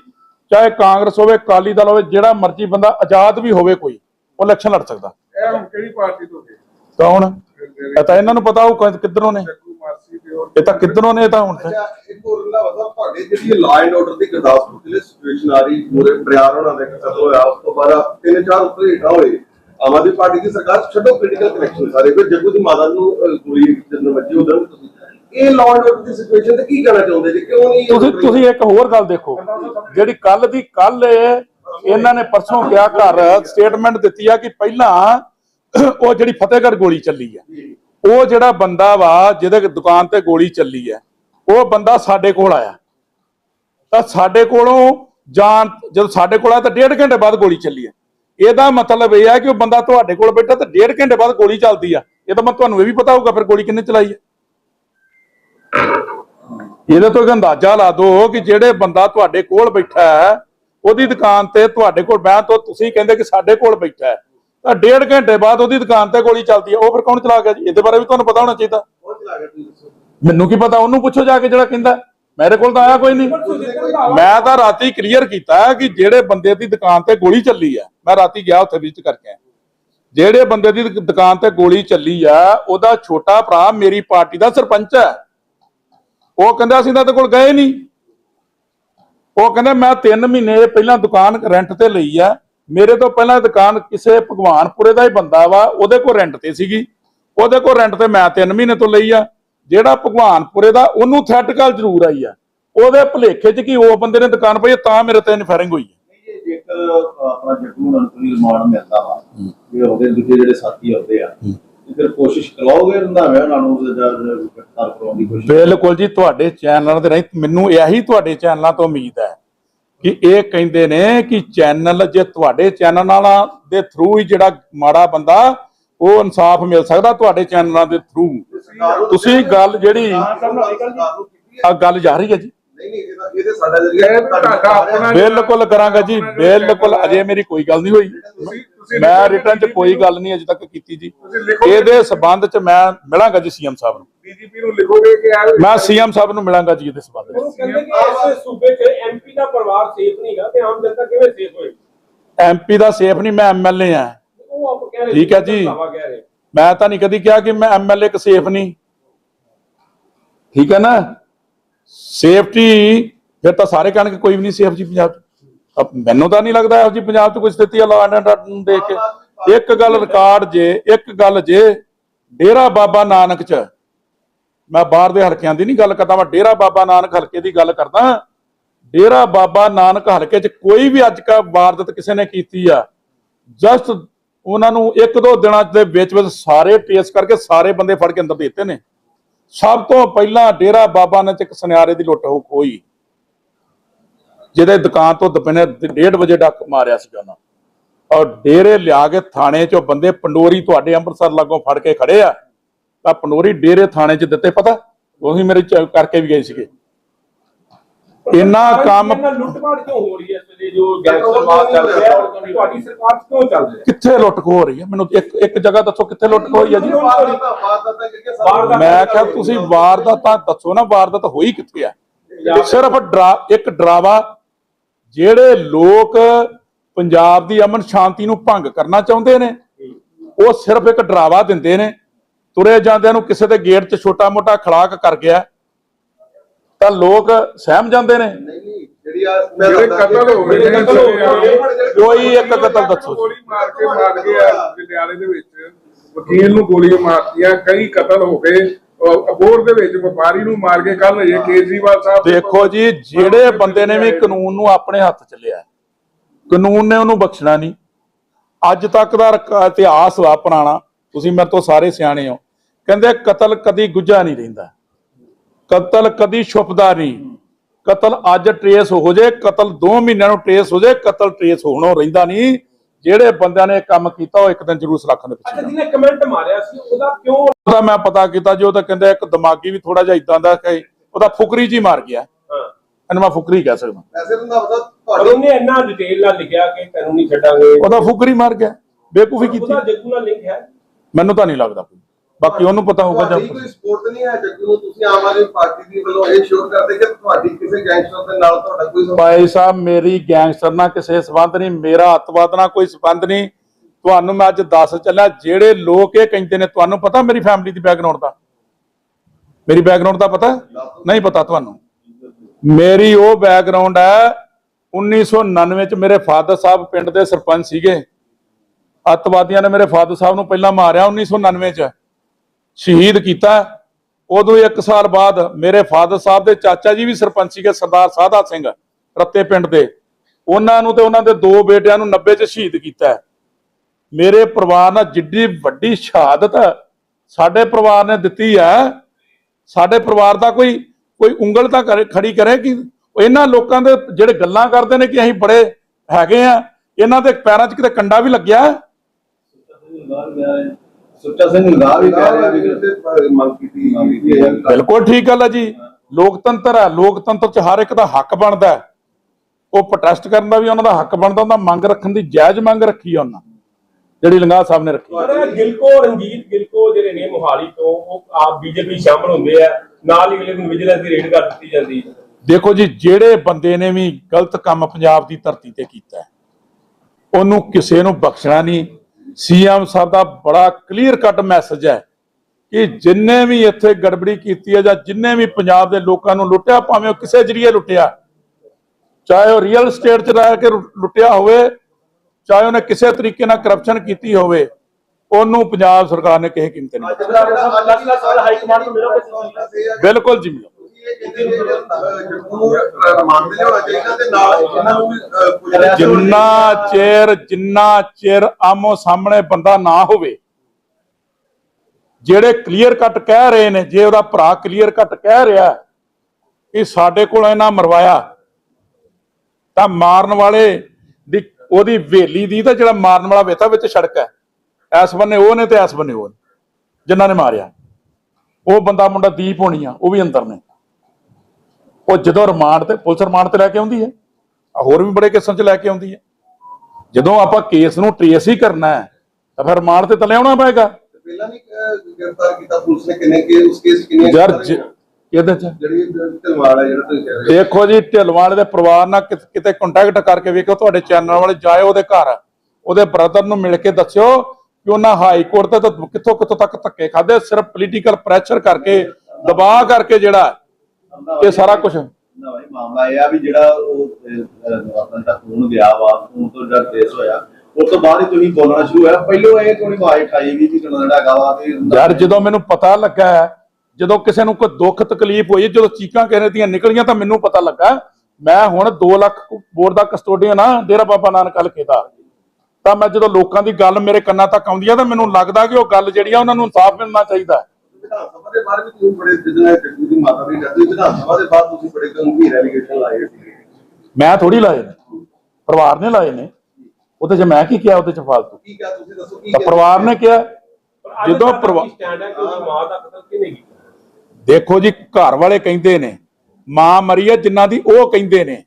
ਚਾਹੇ ਕਾਂਗਰਸ ਹੋਵੇ ਅਕਾਲੀ ਦਲ ਹੋਵੇ ਜਿਹੜਾ ਮਰਜ਼ੀ ਬੰਦਾ ਆਜ਼ਾਦ ਵੀ ਹੋਵੇ ਕੋਈ ਉਹ ਇਲੈਕਸ਼ਨ ਲੜ ਸਕਦਾ। ਇਹ ਹੁਣ ਕਿਹੜੀ ਪਾਰਟੀ ਤੋਂ ਗਏ ਕੌਣ? ਇਹ ਤਾਂ ਇਹਨਾਂ ਨੂੰ ਪਤਾ ਕਿ- ਕਿੱਧਰੋਂ ਨੇ। ਇਹ ਤਾਂ ਕਿੱਧਰੋਂ ਨੇ ਇਹ ਤਾਂ ਹੁਣ ਇੱਕ ਹੋਰ ਰੰਦਾ ਵਸਾ ਤੁਹਾਡੇ ਜਿਹੜੀ ਲਾਅ ਐਂਡ ਆਰਡਰ ਦੀ ਗੁਰਦਾਸਪੁਰ ਜ਼ਿਲ੍ਹੇ ਸਿਚੁਏਸ਼ਨ ਆ ਰਹੀ ਪੂਰੇ ਬਰਿਆਰ ਹੋਣਾ ਦੇ ਕਤਲ ਹੋਇਆ ਉਸ ਤੋਂ ਬਾਅਦ ਤਿੰਨ ਚਾਰ ਉੱਤੇ ਹੋਏ। ਆਮ ਆਦਮੀ ਪਾਰਟੀ ਦੀ ਸਰਕਾਰ ਛੱਡੋ ਪੋਲੀਟੀਕਲ ਕਨੈਕਸ਼ਨ ਸਾਰੇ ਕੋਈ ਜੱਗੂ ਦੀ ਮਾਤਾ ਨੂੰ ਗੋਲੀ ਵੱਜੀ ਉਦੋਂ ਤੁਸੀਂ ਇਹ ਲਾਅ ਐਂਡ ਆਰਡਰ ਦੀ ਸਿਚੁਏਸ਼ਨ ਤੇ ਕੀ ਕਹਿਣਾ ਚਾਹੁੰਦੇ ਜੀ? ਕਿਉਂ ਨਹੀਂ ਤੁਸੀਂ ਤੁਸੀਂ ਇੱਕ ਹੋਰ ਗੱਲ ਦੇਖੋ। ਜਿਹੜੀ ਕੱਲ ਦੀ ਕੱਲ ਇਹਨਾਂ ਨੇ ਪਰਸੋਂ ਕਿਹਾ ਘਰ ਸਟੇਟਮੈਂਟ ਦਿੱਤੀ ਆ ਕਿ ਪਹਿਲਾਂ ਉਹ ਜਿਹੜੀ ਫਤਿਹਗੜ੍ਹ ਗੋਲੀ ਚੱਲੀ ਆ ਉਹ ਜਿਹੜਾ ਬੰਦਾ ਵਾ ਜਿਹਦੇ ਦੁਕਾਨ ਤੇ ਗੋਲੀ ਚੱਲੀ ਆ ਉਹ ਬੰਦਾ ਸਾਡੇ ਕੋਲ ਆਇਆ। ਤਾਂ ਸਾਡੇ ਕੋਲੋਂ ਜਾਣ ਜਦੋਂ ਸਾਡੇ ਕੋਲ ਆਇਆ ਤਾਂ ਡੇਢ ਘੰਟੇ ਬਾਅਦ ਗੋਲੀ ਚੱਲੀ ਆ। ਇਹਦਾ ਮਤਲਬ ਇਹ ਹੈ ਕਿ ਉਹ ਬੰਦਾ ਤੁਹਾਡੇ ਕੋਲ ਬੈਠਾ ਤਾਂ ਡੇਢ ਘੰਟੇ ਬਾਅਦ ਗੋਲੀ ਚੱਲਦੀ ਆ। ਇਹ ਤਾਂ ਮੈਂ ਤੁਹਾਨੂੰ ਇਹ ਵੀ ਪਤਾ ਹੋਊਗਾ ਫਿਰ ਗੋਲੀ ਕਿੰਨੇ ਚਲਾਈ ਹੈ ਇਹਦੇ ਤੋਂ ਇੱਕ ਅੰਦਾਜ਼ਾ ਲਾ ਦਿਓ ਕਿ ਜਿਹੜੇ ਬੰਦਾ ਤੁਹਾਡੇ ਕੋਲ ਬੈਠਾ ਹੈ ਉਹਦੀ ਦੁਕਾਨ ਤੇ ਤੁਹਾਡੇ ਕੋਲ ਬਹਿਣ ਤੋਂ ਤੁਸੀਂ ਕਹਿੰਦੇ ਕਿ ਸਾਡੇ ਕੋਲ ਬੈਠਾ ਹੈ। ਤਾਂ ਡੇਢ ਘੰਟੇ ਬਾਅਦ ਉਹਦੀ ਦੁਕਾਨ ਤੇ ਗੋਲੀ ਚੱਲਦੀ ਹੈ ਉਹ ਫਿਰ ਕੌਣ ਚਲਾ ਗਿਆ ਜੀ? ਇਹਦੇ ਬਾਰੇ ਵੀ ਤੁਹਾਨੂੰ ਪਤਾ ਹੋਣਾ ਚਾਹੀਦਾ। ਮੈਨੂੰ ਕੀ ਪਤਾ? ਉਹਨੂੰ ਪੁੱਛੋ ਜਾ ਕੇ ਜਿਹੜਾ ਕਹਿੰਦਾ। ਮੇਰੇ ਕੋਲ ਤਾਂ ਆਇਆ ਕੋਈ ਨਹੀਂ। ਮੈਂ ਤਾਂ ਰਾਤੀ ਕਲੀਅਰ ਕੀਤਾ ਕਿ ਜਿਹੜੇ ਬੰਦੇ ਦੀ ਦੁਕਾਨ ਤੇ ਗੋਲੀ ਚੱਲੀ ਆ ਮੈਂ ਰਾਤੀ ਗਿਆ ਉੱਥੇ ਵਿਜ਼ਿਟ ਕਰਕੇ। ਜਿਹੜੇ ਬੰਦੇ ਦੀ ਦੁਕਾਨ ਤੇ ਗੋਲੀ ਚੱਲੀ ਆ ਉਹਦਾ ਛੋਟਾ ਭਰਾ ਮੇਰੀ ਪਾਰਟੀ ਦਾ ਸਰਪੰਚ ਹੈ ਉਹ ਕਹਿੰਦਾ ਅਸੀਂ ਤਾਂ ਇਹਦੇ ਕੋਲ ਗਏ ਨਹੀਂ। ਉਹ ਕਹਿੰਦਾ ਮੈਂ 3 ਮਹੀਨੇ ਪਹਿਲਾਂ ਦੁਕਾਨ ਰੈਂਟ ਤੇ ਲਈ ਆ। ਮੇਰੇ ਤੋਂ ਪਹਿਲਾਂ ਦੁਕਾਨ ਕਿਸੇ ਭਗਵਾਨਪੁਰੇ ਦਾ ਹੀ ਬੰਦਾ ਵਾ ਉਹਦੇ ਕੋਲ ਰੈਂਟ ਤੇ ਸੀਗੀ। ਉਹਦੇ ਕੋਲ ਰੈਂਟ ਤੇ ਮੈਂ 3 ਮਹੀਨੇ ਤੋਂ ਲਈ ਆ। ਜਿਹੜਾ ਭਗਵਾਨਪੁਰੇ ਦਾ ਉਹਨੂੰ ਥ੍ਰੈਟ ਕਾਲ ਜ਼ਰੂਰ ਆਈ ਆ। ਉਹਦੇ ਭੁਲੇਖੇ 'ਚ ਕਿ ਉਹ ਬੰਦੇ ਨੇ ਦੁਕਾਨ ਪਈ ਤਾਂ ਮੇਰੇ ਤੇ ਫਾਇਰਿੰਗ ਹੋਈ ਹੈ ਨਹੀਂ, ਜੇਕਰ ਆਪਣਾ ਜੱਟੂ ਨੂੰ ਕੋਈ ਰਿਮਾਂਡ ਮਿਲਦਾ ਵਾ ਵੀ ਉਹਦੇ ਦੂਜੇ ਜਿਹੜੇ ਸਾਥੀ ਹੁੰਦੇ ਆ ਤੇ ਫਿਰ ਕੋਸ਼ਿਸ਼ ਕਰਾਓਗੇ ਰੰਧਾਵੇ ਉਹਨਾਂ ਨੂੰ ਜਾਂ ਗ੍ਰਿਫਤਾਰ ਕਰਾਉਣ ਦੀ ਕੋਸ਼ਿਸ਼ ਬਿਲਕੁਲ ਜੀ ਤੁਹਾਡੇ ਚੈਨਲਾਂ ਦੇ ਰਾਹੀਂ ਮੈਨੂੰ ਇਹੀ ਤੁਹਾਡੇ ਚੈਨਲਾਂ ਤੋਂ ਉਮੀਦ ਹੈ ਕਿ ਇਹ ਕਹਿੰਦੇ ਨੇ ਕਿ ਚੈਨਲ ਜੇ ਤੁਹਾਡੇ ਚੈਨਲਾਂ ਦੇ ਥਰੂ ਹੀ ਜਿਹੜਾ ਮਾੜਾ ਬੰਦਾ ਉਹ ਇਨਸਾਫ ਮਿਲ ਸਕਦਾ ਤੁਹਾਡੇ ਚੈਨਲਾਂ ਦੇ ਥਰੂ ਤੁਸੀਂ ਗੱਲ ਜਿਹੜੀ ਆ ਗੱਲ ਜਾ ਰਹੀ ਹੈ ਜੀ। ਬਿਲਕੁਲ ਕਰਾਂਗਾ ਜੀ ਬਿਲਕੁਲ। ਅਜੇ ਮੇਰੀ ਕੋਈ ਗੱਲ ਨਹੀਂ ਹੋਈ। ਮੈਂ ਰਿਟਰਨ 'ਚ ਕੋਈ ਗੱਲ ਨਹੀਂ ਅਜੇ ਤੱਕ ਕੀਤੀ ਜੀ। ਇਹਦੇ ਸਬੰਧ 'ਚ ਮੈਂ ਮਿਲਾਂਗਾ ਜੀ ਸੀਐਮ ਸਾਹਿਬ ਨੂੰ। ਡੀਜੀਪੀ ਨੂੰ ਲਿਖੋਗੇ ਕਿ ਯਾਰ ਮੈਂ ਸੀਐਮ ਸਾਹਿਬ ਨੂੰ ਮਿਲਾਂਗਾ ਜੀ ਇਹਦੇ ਸਬੰਧ 'ਚ। ਉਹ ਕਹਿੰਦੇ ਕਿ ਇਸ ਸੂਬੇ 'ਚ ਐਮਪੀ ਦਾ ਪਰਿਵਾਰ ਸੇਫ ਨਹੀਂਗਾ ਤੇ ਆਮ ਜਨਤਾ ਕਿਵੇਂ ਸੇਫ ਹੋਏ ਐਮਪੀ ਦਾ ਸੇਫ ਨਹੀਂ ਮੈਂ ਐਮਐਲਏ ਆ ਉਹ ਆਪ ਕਹਿ ਰਹੇ ਠੀਕ ਹੈ ਜੀ। ਦਾਵਾ ਕਹਿ ਰਹੇ। ਮੈਂ ਤਾਂ ਨਹੀਂ ਕਦੀ ਕਿਹਾ ਕਿ ਮੈਂ ਐਮਐਲਏ ਸੇਫ ਨਹੀਂ। ਠੀਕ ਹੈ ਨਾ? ਸੇਫਟੀ ਫਿਰ ਤਾਂ ਸਾਰੇ ਕਹਿਣਗੇ ਕੋਈ ਵੀ ਨਹੀਂ ਸੇਫ ਜੀ ਪੰਜਾਬ 'ਚ। ਮੈਨੂੰ ਤਾਂ ਨਹੀਂ ਲੱਗਦਾ ਇਹੋ ਜੀ ਪੰਜਾਬ 'ਚ ਕੋਈ ਸਥਿਤੀ ਐਂਡ ਆਰਡਰ ਨੂੰ ਦੇਖ ਕੇ। ਇੱਕ ਗੱਲ ਰਿਕਾਰਡ ਜੇ ਇੱਕ ਗੱਲ ਜੇ ਡੇਰਾ ਬਾਬਾ ਨਾਨਕ 'ਚ। ਮੈਂ ਬਾਹਰ ਦੇ ਹਲਕਿਆਂ ਦੀ ਨਹੀਂ ਗੱਲ ਕਰਦਾ ਮੈਂ ਡੇਰਾ ਬਾਬਾ ਨਾਨਕ ਹਲਕੇ ਦੀ ਗੱਲ ਕਰਦਾ। ਡੇਰਾ ਬਾਬਾ ਨਾਨਕ ਹਲਕੇ 'ਚ ਕੋਈ ਵੀ ਅੱਜ ਕਾ ਵਾਰਦਾਤ ਕਿਸੇ ਨੇ ਕੀਤੀ ਆ ਜਸਟ ਉਹਨਾਂ ਨੂੰ ਇੱਕ ਦੋ ਦਿਨਾਂ ਦੇ ਵਿੱਚ ਵਿੱਚ ਸਾਰੇ ਟ੍ਰੇਸ ਕਰਕੇ ਸਾਰੇ ਬੰਦੇ ਫੜ ਕੇ ਅੰਦਰ ਦੇ ਦਿੱਤੇ ਨੇ। ਸਭ ਤੋਂ ਪਹਿਲਾਂ ਡੇਰਾ ਬਾਬਾ ਨਾਨਕ ਇੱਕ ਸੁਨਿਆਰੇ ਦੀ ਲੁੱਟ ਹੋ ਹੋਈ। ਜਿਹਦੇ ਦੁਕਾਨ ਤੋਂ ਦੁਪਹਿਰ 1:30 ਵਜੇ ਡੱਕ ਮਾਰਿਆ ਸੀਗਾ ਉਹਨਾਂ। ਔਰ ਡੇਰੇ ਲਿਆ ਕੇ ਥਾਣੇ 'ਚੋਂ ਬੰਦੇ ਪੰਡੋਰੀ ਤੁਹਾਡੇ ਅੰਮ੍ਰਿਤਸਰ ਲਾਗੋਂ ਫੜ ਕੇ ਖੜੇ ਆ। ਤਾਂ ਪੰਡੋਰੀ ਡੇਰੇ ਥਾਣੇ 'ਚ ਦਿੱਤੇ, ਪਤਾ? ਉਹੀ ਮੇਰੇ ਚ ਕਰਕੇ ਵੀ ਗਏ ਸੀਗੇ। ਇੰਨਾ ਕੰਮ ਲੁੱਟਮਾਰ ਕਿਉਂ ਹੋ ਰਹੀ ਹੈ ਇਸ ਵੇਲੇ ਜੋ ਗੈਂਗਸਟਰਵਾਦ ਚੱਲ ਰਿਹਾ ਹੈ ਤੁਹਾਡੀ ਸਰਕਾਰ 'ਚ ਕਿਉਂ ਚੱਲ ਰਿਹਾ? ਹੈ ਕਿੱਥੇ ਲੁੱਟ ਖੋ ਹੋ ਰਹੀ ਹੈ? ਮੈਨੂੰ ਇੱਕ ਇੱਕ ਜਗ੍ਹਾ ਦੱਸੋ ਕਿੱਥੇ ਲੁੱਟ ਖੋ ਹੋਈ ਹੈ ਜੀ? ਮੈਂ ਕਿਹਾ ਤੁਸੀਂ ਵਾਰਦਾਤਾਂ ਦੱਸੋ ਨਾ ਵਾਰਦਾਤ ਹੋਈ ਕਿੱਥੇ ਆ ਸਿਰਫ ਡਰਾ ਇੱਕ ਡਰਾਵਾ ਜਿਹੜੇ ਲੋਕ ਪੰਜਾਬ ਦੀ ਅਮਨ ਸ਼ਾਂਤੀ ਨੂੰ ਭੰਗ ਕਰਨਾ ਚਾਹੁੰਦੇ ਨੇ ਉਹ ਸਿਰਫ ਇੱਕ ਡਰਾਵਾ ਦਿੰਦੇ ਨੇ। ਤੁਰੇ ਜਾਂਦਿਆਂ ਨੂੰ ਕਿਸੇ ਦੇ ਗੇਟ 'ਚ ਛੋਟਾ-ਮੋਟਾ ਖੜਾਕ ਕਰ ਗਿਆ। ਤਾਂ ਲੋਕ ਸਹਿਮ ਜਾਂਦੇ ਨੇ। ਨਹੀਂ ਨਹੀਂ ਜਿਹੜੀ ਕਤਲ ਹੋ ਗਏ ਜਿਹੜੇ ਨੇ, ਕਤਲ ਹੋ ਗਏ, ਕੋਈ ਇੱਕ ਕਤਲ ਦੱਸੋ। ਗੋਲੀ ਮਾਰ ਕੇ ਮਾਰ ਗਿਆ ਜੰਡਿਆਲੇ ਦੇ ਵਿੱਚ। ਵਕੀਲ ਨੂੰ ਗੋਲੀਆਂ ਮਾਰਤੀਆਂ ਕਈ ਕਤਲ ਹੋ ਗਏ। ਅਬੋਰ ਦੇ ਵਿੱਚ ਵਪਾਰੀ ਨੂੰ ਮਾਰ ਕੇ ਕੱਲ ਇਹ ਕੇਜਰੀਵਾਲ ਸਾਹਿਬ ਦੇਖੋ ਜੀ ਜਿਹੜੇ ਬੰਦੇ ਨੇ ਵੀ ਕਾਨੂੰਨ ਨੂੰ ਆਪਣੇ ਹੱਥ ਚ ਲਿਆ ਕਾਨੂੰਨ ਨੇ ਉਹਨੂੰ ਬਖਸ਼ਣਾ ਨਹੀਂ। ਅੱਜ ਤੱਕ ਦਾ ਇਤਿਹਾਸ ਵਾ ਪੁਰਾਣਾ। ਤੁਸੀਂ ਮੇਰੇ ਤੋਂ ਸਾਰੇ ਸਿਆਣੇ ਹੋ। ਕਹਿੰਦੇ ਕਤਲ ਕਦੀ ਗੁੱਝਾ ਨਹੀਂ ਰਹਿੰਦਾ। ਕਤਲ ਕਦੀ ਛੁਪਦਾ ਨਹੀਂ। ਕਤਲ ਅੱਜ ਟਰੇਸ ਹੋ ਜੇ ਕਤਲ 2 ਮਹੀਨਿਆਂ ਨੂੰ ਟਰੇਸ ਹੋ ਜੇ ਕਤਲ ਟਰੇਸ ਹੋਣੋਂ ਰਹਿੰਦਾ ਨਹੀਂ। ਜਿਹੜੇ ਬੰਦਿਆਂ ਨੇ ਕੰਮ ਕੀਤਾ ਉਹ ਇੱਕ ਦਿਨ ਜ਼ਰੂਰ ਸਲਾਖਾਂ ਦੇ ਪਿੱਛੇ ਜਿਹਨੇ ਕਮੈਂਟ ਮਾਰਿਆ ਸੀ ਉਹਦਾ ਕਿਉਂ ਉਹਦਾ ਮੈਂ ਪਤਾ ਕੀਤਾ ਜੀ ਉਹ ਤਾਂ ਕਹਿੰਦੇ ਇੱਕ ਦਿਮਾਗੀ ਵੀ ਥੋੜਾ ਜਿਹਾ ਇਦਾਂ ਦਾ ਕਿ ਉਹਦਾ ਫੁਕਰੀ ਜੀ ਮਾਰ ਗਿਆ। ਹਾਂ। ਇਹਨੂੰ ਮੈਂ ਫੁਕਰੀ ਕਹਿ ਸਕਦਾ। ਵੈਸੇ ਬੰਦਾ ਪਤਾ ਤੁਹਾਡੇ ਉਹਨੇ ਇੰਨਾ ਡਿਟੇਲ ਨਾਲ ਲਿਖਿਆ ਕਿ ਤੈਨੂੰ ਨਹੀਂ ਛੱਡਾਂਗੇ। ਉਹਦਾ ਫੁਕਰੀ ਮਾਰ ਗਿਆ। ਬੇਕੂਫੀ ਕੀਤੀ। ਉਹਦਾ ਜੱਗੂ ਨਾਲ ਲਿੰਕ ਹੈ। ਮੈਨੂੰ ਤਾਂ ਨਹੀਂ ਲੱਗਦਾ ਕੋਈ। ਬਾਕੀ ਉਹਨੂੰ ਪਤਾ ਹੋਊਗਾ ਤੁਹਾਡੀ ਜਦ ਕੋਈ ਸਪੋਰਟ ਨਹੀਂ ਹੈ ਜੱਗੂ ਤੁਸੀਂ ਆਮ ਆਦਮੀ ਪਾਰਟੀ ਦੀ ਵੱਲੋਂ ਇਹ ਸ਼ੋਰ ਕਰਦੇ ਕਿ ਤੁਹਾਡੀ ਕਿਸੇ ਗੈਂਗਸਟਰ ਦੇ ਨਾਲ ਤੁਹਾਡਾ ਕੋਈ ਸੰਬੰਧ ਭਾਈ ਸਾਹਿਬ ਮੇਰੀ ਗੈਂਗਸਟਰ ਨਾਲ ਕਿਸੇ ਸਬੰਧ ਨਹੀਂ ਮੇਰਾ ਅੱਤਵਾਦ ਨਾਲ ਕੋਈ ਸਬੰਧ ਨਹੀਂ। ਤੁਹਾਨੂੰ ਮੈਂ ਅੱਜ ਦੱਸ ਚੱਲਿਆ ਜਿਹੜੇ ਲੋਕ ਇਹ ਕਹਿੰਦੇ ਨੇ ਤੁਹਾਨੂੰ ਪਤਾ ਮੇਰੀ ਫੈਮਿਲੀ ਦੀ ਬੈਕਗ੍ਰਾਉਂਡ ਦਾ? ਮੇਰੀ ਬੈਕਗ੍ਰਾਉਂਡ ਦਾ ਪਤਾ? ਨਹੀਂ ਪਤਾ ਤੁਹਾਨੂੰ। ਮੇਰੀ ਉਹ ਬੈਕਗ੍ਰਾਉਂਡ ਹੈ 1999 ਚ ਮੇਰੇ ਫਾਦਰ ਸਾਹਿਬ ਪਿੰਡ ਦੇ ਸਰਪੰਚ ਸੀਗੇ। ਅੱਤਵਾਦੀਆਂ ਨੇ ਮੇਰੇ ਫਾਦਰ ਸਾਹਿਬ ਨੂੰ ਪਹਿਲਾਂ ਮਾਰਿਆ 1999 ਚ। ਸ਼ਹੀਦ ਕੀਤਾ। ਉਦੋਂ ਇੱਕ ਸਾਲ ਬਾਅਦ ਮੇਰੇ ਫਾਦਰ ਸਾਹਿਬ ਦੇ ਚਾਚਾ ਜੀ ਵੀ ਸਰਪੰਚ ਸੀਗੇ, ਸਰਦਾਰ ਸਾਧਾ ਸਿੰਘ, ਰੱਤੇ ਪਿੰਡ ਦੇ। ਉਹਨਾਂ ਨੂੰ ਤੇ ਉਹਨਾਂ ਦੇ ਦੋ ਬੇਟਿਆਂ ਨੂੰ 90 ਚ ਸ਼ਹੀਦ ਕੀਤਾ। ਮੇਰੇ ਪਰਿਵਾਰ ਨਾਲ ਜਿੱਡੀ ਵੱਡੀ ਸ਼ਹਾਦਤ ਸਾਡੇ ਪਰਿਵਾਰ ਨੇ ਦਿੱਤੀ ਹੈ ਸਾਡੇ ਪਰਿਵਾਰ ਦਾ ਕੋਈ ਕੋਈ ਉਂਗਲ ਤਾਂ ਕਰੇ, ਖੜੀ ਕਰੇ ਕਿ ਇਹਨਾਂ ਲੋਕਾਂ ਦੇ ਜਿਹੜੇ ਗੱਲਾਂ ਕਰਦੇ ਨੇ ਕਿ ਅਸੀਂ ਬੜੇ ਹੈਗੇ ਆ, ਇਹਨਾਂ ਦੇ ਪੈਰਾਂ 'ਚ ਕਿਤੇ ਕੰਡਾ ਵੀ ਲੱਗਿਆ। ਸੁੱਚਾ ਸਿੰਘ ਲਗਾ ਵੀ ਕਹਿ ਰਿਹਾ ਵੀ ਤੇ ਮੰਗ ਕੀਤੀ। ਬਿਲਕੁਲ ਠੀਕ ਗੱਲ ਹੈ ਜੀ। ਲੋਕਤੰਤਰ ਹੈ। ਲੋਕਤੰਤਰ 'ਚ ਹਰ ਇੱਕ ਦਾ ਹੱਕ ਬਣਦਾ ਹੈ। ਉਹ ਪ੍ਰੋਟੈਸਟ ਕਰਨ ਦਾ ਵੀ ਉਹਨਾਂ ਦਾ ਹੱਕ ਬਣਦਾ। ਉਹਨਾਂ ਮੰਗ ਰੱਖਣ ਦੀ ਜਾਇਜ਼ ਮੰਗ ਰੱਖੀ ਆ ਉਹਨਾਂ ਜਿਹੜੀ ਲੰਗਾ ਸਾਹਿਬ ਨੇ ਰੱਖੀ ਪਰ ਗਿਲਕੋ ਰਣਜੀਤ ਗਿਲਕੋ ਜਿਹੜੇ ਨੇ ਮੋਹਾਲੀ ਤੋਂ ਉਹ ਆਪ ਬੀਜੇਪੀ ਸ਼ਾਮਲ ਹੁੰਦੇ ਆ। ਨਾਲ ਹੀ ਅਗਲੇ ਦਿਨ ਵਿਜੀਲੈਂਸ ਦੀ ਰੇਡ ਕਰ ਦਿੱਤੀ ਜਾਂਦੀ ਹੈ। ਦੇਖੋ ਜੀ ਜਿਹੜੇ ਬੰਦੇ ਨੇ ਵੀ ਗਲਤ ਕੰਮ ਪੰਜਾਬ ਦੀ ਧਰਤੀ ਤੇ ਕੀਤਾ ਉਹਨੂੰ ਕਿਸੇ ਨੂੰ ਬਖਸ਼ਣਾ ਨਹੀਂ। ਸੀਐਮ ਸਾਹਿਬ ਦਾ ਬੜਾ ਕਲੀਅਰ ਕੱਟ ਮੈਸੇਜ ਹੈ ਕਿ ਜਿੰਨੇ ਵੀ ਇੱਥੇ ਗੜਬੜੀ ਕੀਤੀ ਹੈ ਜਾਂ ਜਿੰਨੇ ਵੀ ਪੰਜਾਬ ਦੇ ਲੋਕਾਂ ਨੂੰ ਲੁੱਟਿਆ ਭਾਵੇਂ ਉਹ ਕਿਸੇ ਜਰੀਏ ਲੁੱਟਿਆ ਚਾਹੇ ਉਹ ਰੀਅਲ ਸਟੇਟ 'ਚ ਰਹਿ ਕੇ ਲੁੱਟਿਆ ਹੋਵੇ ਚਾਹੇ ਉਹਨੇ ਕਿਸੇ ਤਰੀਕੇ ਨਾਲ ਕਰਪਸ਼ਨ ਕੀਤੀ ਹੋਵੇ ਉਹਨੂੰ ਪੰਜਾਬ ਸਰਕਾਰ ਨੇ ਕਿਸੇ ਕੀਮਤ ਨਹੀਂ? ਬਿਲਕੁਲ ਜੀ ਮਿਲੋ ਜਿੰਨਾ ਚਿਰ ਜਿੰਨਾ ਚਿਰ ਆਮੋ ਸਾਹਮਣੇ ਬੰਦਾ ਨਾ ਹੋਵੇ, ਜਿਹੜੇ ਕਲੀਅਰ ਕੱਟ ਕਹਿ ਰਹੇ ਨੇ, ਜੇ ਉਹਦਾ ਭਰਾ ਕਲੀਅਰ ਕੱਟ ਕਹਿ ਰਿਹਾ ਕਿ ਸਾਡੇ ਕੋਲ ਇਹਨਾਂ ਮਰਵਾਇਆ, ਤਾਂ ਮਾਰਨ ਵਾਲੇ ਦੀ, ਉਹਦੀ ਵੇਲੀ ਦੀ ਤਾਂ ਜਿਹੜਾ ਮਾਰਨ ਵਾਲਾ ਵੇਤਾ ਵਿੱਚ ਸੜਕ ਹੈ, ਐਸ ਬੰਨੇ ਉਹ ਨੇ ਤੇ ਐਸ ਬੰਨੇ ਉਹ ਨੇ, ਜਿਨ੍ਹਾਂ ਨੇ ਮਾਰਿਆ। ਉਹ ਬੰਦਾ ਮੁੰਡਾ ਦੀਪ ਹੋਣੀ ਆ, ਉਹ ਵੀ ਅੰਦਰ ਨੇ। ਉਹ ਜਦੋਂ ਰਿਮਾਂਡ ਤੇ ਪੁਲਿਸ ਰਿਮਾਂਡ ਤੇ ਲੈ ਕੇ ਆਉਂਦੀ ਹੈ ਹੋਰ ਵੀ ਬੜੇ ਕਿਸਮ ਚ ਲੈ ਕੇ ਆਉਂਦੀ ਹੈ। ਜਦੋਂ ਆਪਾਂ ਕੇਸ ਨੂੰ ਟ੍ਰੇਸ ਹੀ ਕਰਨਾ ਹੈ ਤਾਂ ਫਿਰ ਰਿਮਾਂਡ ਤੇ ਤਾਂ ਲਿਆਉਣਾ ਪਏਗਾ। ਪਹਿਲਾਂ ਨਹੀਂ ਅਹ, ਗ੍ਰਿਫਤਾਰ ਕੀਤਾ ਪੁਲਿਸ ਨੇ ਕਿੰਨੇ ਕੇ ਉਸ ਕੇਸ ਕਿੰਨੀਆਂ ਯਾਰ ਗ੍ਰਿਫਤਾਰੀਆਂ? ਜ- ਕਿਹਦੇ ਚ ਜਿਹੜੀ ਢਲਵਾਲ ਹੈ ਜਿਹੜਾ ਤੁਸੀਂ ਕਹਿ ਰਹੇ ਹੋ। ਦੇਖੋ ਜੀ ਢਿਲਵਾਲ ਦੇ ਪਰਿਵਾਰ ਨਾਲ ਕਿਤ- ਕਿਤੇ ਕੰਟੈਕਟ ਕਰਕੇ ਵੇਖੋ ਤੁਹਾਡੇ ਚੈਨਲ ਵਾਲੇ ਜਾਏ ਉਹਦੇ ਘਰ। ਉਹਦੇ ਬ੍ਰਦਰ ਨੂੰ ਮਿਲ ਕੇ ਦੱਸਿਓ ਕਿ ਉਹਨਾਂ ਹਾਈ ਕੋਰਟ ਤੇ ਤਾਂ ਕਿੱਥੋਂ ਕਿੱਥੋਂ ਤੱਕ ਧੱਕੇ ਖਾਦੇ ਸਿਰਫ ਪੋਲੀਟੀਕਲ ਪ੍ਰੈਸ਼ਰ ਕਰਕੇ ਦਬਾਅ ਕਰਕੇ ਜਿਹੜਾ ਇਹ ਸਾਰਾ ਕੁਝ ਨਾ ਭਾਈ ਮਾਮਲਾ ਇਹ ਆ ਵੀ ਜਿਹੜਾ ਉਹ ਆਪਣਾ ਜਿਹੜਾ ਖੂਨ ਗਿਆ ਵਾ ਖੂਨ ਤੋਂ ਜਿਹੜਾ ਕੇਸ ਹੋਇਆ ਉਸ ਤੋਂ ਬਾਅਦ ਹੀ ਤੁਸੀਂ ਬੋਲਣਾ ਸ਼ੁਰੂ ਹੋਇਆ। ਪਹਿਲੋਂ ਇਹ ਥੋੜੀ ਆਵਾਜ਼ ਉਠਾਈ ਵੀ ਕਿ ਜਿਹੜਾ ਹੈਗਾ ਵਾ ਤੇ ਯਾਰ ਜਦੋਂ ਮੈਨੂੰ ਪਤਾ ਲੱਗਾ ਜਦੋਂ ਕਿਸੇ ਨੂੰ ਕੋਈ ਦੁੱਖ ਤਕਲੀਫ ਹੋਈ ਜਦੋਂ ਚੀਕਾਂ ਕਿਸੇ ਦੀਆਂ ਨਿਕਲੀਆਂ ਤਾਂ ਮੈਨੂੰ ਪਤਾ ਲੱਗਾ। ਮੈਂ ਹੁਣ 2 ਲੱਖ ਬੋਰਡ ਦਾ ਕਸਟੋਡੀਅਨ ਆ ਡੇਰਾ ਬਾਬਾ ਨਾਨਕ ਹਲਕੇ ਦਾ ਤਾਂ ਮੈਂ ਜਦੋਂ ਲੋਕਾਂ ਦੀ ਗੱਲ ਮੇਰੇ ਕੰਨਾਂ ਤੱਕ ਆਉਂਦੀ ਆ ਤਾਂ ਮੈਨੂੰ ਲੱਗਦਾ ਕਿ ਉਹ ਗੱਲ ਜਿਹੜੀ ਆ ਉਹਨਾਂ ਨੂੰ ਇਨਸਾਫ ਮਿਲਣਾ ਚਾਹੀਦਾ। ਵਿਧਾਨ ਸਭਾ ਦੇ ਬਾਅਦ ਵੀ ਤੁਸੀਂ ਬੜੇ ਜਿੱਦਾਂ ਜੱਗੂ ਦੀ ਮਾਤਾ ਦੀ ਡੈਥ ਹੋਈ ਵਿਧਾਨ ਸਭਾ ਦੇ ਬਾਅਦ ਤੁਸੀਂ ਬੜੇ ਗੰਭੀਰ ਐਲੀਗੇਸ਼ਨ ਲਾਏ ਸੀ ਮੈਂ ਥੋੜੀ ਲਾਏ ਨੇ। ਪਰਿਵਾਰ ਨੇ ਲਾਏ ਨੇ। ਉਹਦੇ 'ਚ ਮੈਂ ਕੀ ਕਿਹਾ ਉਹਦੇ 'ਚ ਫਾਲਤੂ ਕੀ ਕਿਹਾ ਤੁਸੀਂ ਦੱਸੋ ਕੀ ਤਾਂ ਕਿਹਾ? ਪਰਿਵਾਰ ਨੇ ਕਿਹਾ ਜਦੋਂ ਤੱਕ ਪਰਿਵਾ- ਕੀ ਸਟੈਂਡ ਹੈ ਕਿ ਉਹਦੀ ਮਾਂ ਦਾ ਕਤਲ ਕਿਹਨੇ ਕੀਤਾ? ਦੇਖੋ ਜੀ ਘਰ ਵਾਲੇ ਕਹਿੰਦੇ ਨੇ ਮਾਂ ਮਰੀ ਹੈ ਜਿਨ੍ਹਾਂ ਦੀ ਉਹ ਕਹਿੰਦੇ ਨੇ।